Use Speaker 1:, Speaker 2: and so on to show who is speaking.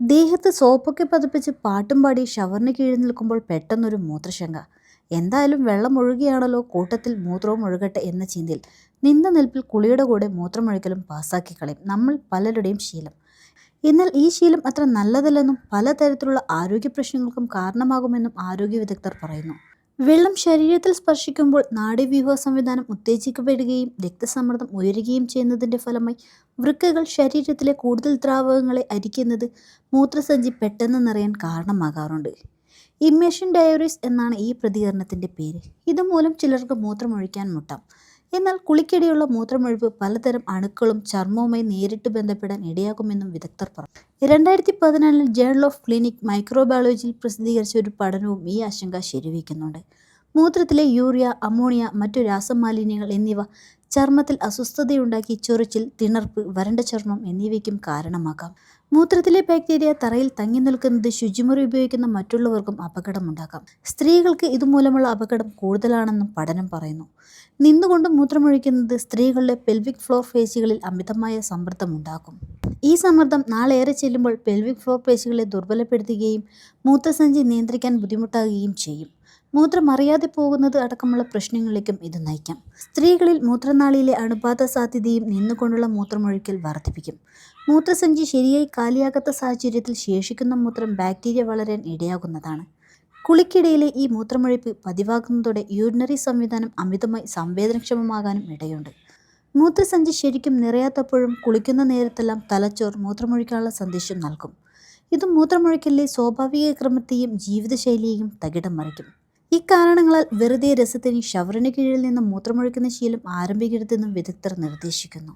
Speaker 1: ദേഹത്ത് സോപ്പൊക്കെ പതിപ്പിച്ച് പാട്ടും പാടി ഷവറിന് കീഴിൽ നിൽക്കുമ്പോൾ പെട്ടെന്നൊരു മൂത്രശങ്ക. എന്തായാലും വെള്ളം ഒഴുകിയാണല്ലോ കൂട്ടത്തിൽ മൂത്രവും ഒഴുകട്ടെ എന്ന ചിന്തയിൽ നിന്ന നിൽപ്പിൽ കുളിയുടെ കൂടെ മൂത്രമൊഴിക്കലും പാസ്സാക്കി കളയും നമ്മൾ പലരുടെയും ശീലം. എന്നാൽ ഈ ശീലം അത്ര നല്ലതല്ലെന്നും പലതരത്തിലുള്ള ആരോഗ്യ പ്രശ്നങ്ങൾക്കും കാരണമാകുമെന്നും ആരോഗ്യ വിദഗ്ധർ പറയുന്നു. വെള്ളം ശരീരത്തിൽ സ്പർശിക്കുമ്പോൾ നാഡീവ്യൂഹ സംവിധാനം ഉത്തേജിക്കപ്പെടുകയും രക്തസമ്മർദ്ദം ഉയരുകയും ചെയ്യുന്നതിന്റെ ഫലമായി വൃക്കകൾ ശരീരത്തിലെ കൂടുതൽ ദ്രാവകങ്ങളെ അരിക്കുന്നത് മൂത്രസഞ്ചി പെട്ടെന്ന് നിറയാൻ കാരണമാകാറുണ്ട്. ഇമ്മേഷൻ ഡയറീസ് എന്നാണ് ഈ പ്രതികരണത്തിന്റെ പേര്. ഇതുമൂലം ചിലർക്ക് മൂത്രമൊഴിക്കാൻ മുട്ടാം. എന്നാൽ കുളിക്കിടെയുള്ള മൂത്രമൊഴിവ് പലതരം അണുക്കളും ചർമ്മവുമായി നേരിട്ട് ബന്ധപ്പെടാൻ ഇടയാക്കുമെന്നും വിദഗ്ധർ പറഞ്ഞു. രണ്ടായിരത്തി പതിനാലിൽ ജേണൽ ഓഫ് ക്ലിനിക് മൈക്രോബയോളജിയിൽ പ്രസിദ്ധീകരിച്ച ഒരു പഠനവും ഈ ആശങ്ക ശരിവയ്ക്കുന്നുണ്ട്. മൂത്രത്തിലെ യൂറിയ അമോണിയ മറ്റു രാസമാലിന്യങ്ങൾ എന്നിവ ചർമ്മത്തിൽ അസ്വസ്ഥതയുണ്ടാക്കി ചൊറിച്ചിൽ തിണർപ്പ് വരണ്ട ചർമ്മം എന്നിവയ്ക്കും കാരണമാകാം. മൂത്രത്തിലെ ബാക്ടീരിയ തറയിൽ തങ്ങി നിൽക്കുന്നത് ശുചിമുറി ഉപയോഗിക്കുന്ന മറ്റുള്ളവർക്കും അപകടമുണ്ടാക്കാം. സ്ത്രീകൾക്ക് ഇതുമൂലമുള്ള അപകടം കൂടുതലാണെന്നും പഠനം പറയുന്നു. നിന്നുകൊണ്ട് മൂത്രമൊഴിക്കുന്നത് സ്ത്രീകളുടെ പെൽവിക് ഫ്ലോർ പേശികളിൽ അമിതമായ സമ്മർദ്ദം ഉണ്ടാക്കും. ഈ സമ്മർദ്ദം നാളേറെ ചെല്ലുമ്പോൾ പെൽവിക് ഫ്ലോർ പേശികളെ ദുർബലപ്പെടുത്തുകയും മൂത്രസഞ്ചി നിയന്ത്രിക്കാൻ ബുദ്ധിമുട്ടാകുകയും ചെയ്യും. മൂത്രം അറിയാതെ പോകുന്നത് അടക്കമുള്ള പ്രശ്നങ്ങളിലേക്കും ഇത് നയിക്കാം. സ്ത്രീകളിൽ മൂത്രനാളിയിലെ അണുബാധ സാധ്യതയും നിന്നുകൊണ്ടുള്ള മൂത്രമൊഴിക്കൽ വർദ്ധിപ്പിക്കും. മൂത്രസഞ്ചി ശരിയായി കാലിയാകാത്ത സാഹചര്യത്തിൽ ശേഷിക്കുന്ന മൂത്രം ബാക്ടീരിയ വളരാൻ ഇടയാകുന്നതാണ്. കുളിക്കിടയിലെ ഈ മൂത്രമൊഴിപ്പ് പതിവാകുന്നതോടെ യൂറിനറി സംവിധാനം അമിതമായി സംവേദനക്ഷമമാകാനും ഇടയുണ്ട്. മൂത്രസഞ്ചി ശരിക്കും നിറയാത്തപ്പോഴും കുളിക്കുന്ന നേരത്തെല്ലാം തലച്ചോർ മൂത്രമൊഴിക്കാനുള്ള സന്ദേശം നൽകും. ഇത് മൂത്രമൊഴിക്കലിലെ സ്വാഭാവിക ക്രമത്തെയും ജീവിതശൈലിയെയും തകിടം മറിക്കും. ഇക്കാരണങ്ങളാൽ വെറുതെ രസത്തിന് ഷവറിന് കീഴിൽ നിന്ന് മൂത്രമൊഴിക്കുന്ന ശീലം ആരംഭിക്കരുതെന്നും വിദഗ്ധർ നിർദ്ദേശിക്കുന്നു.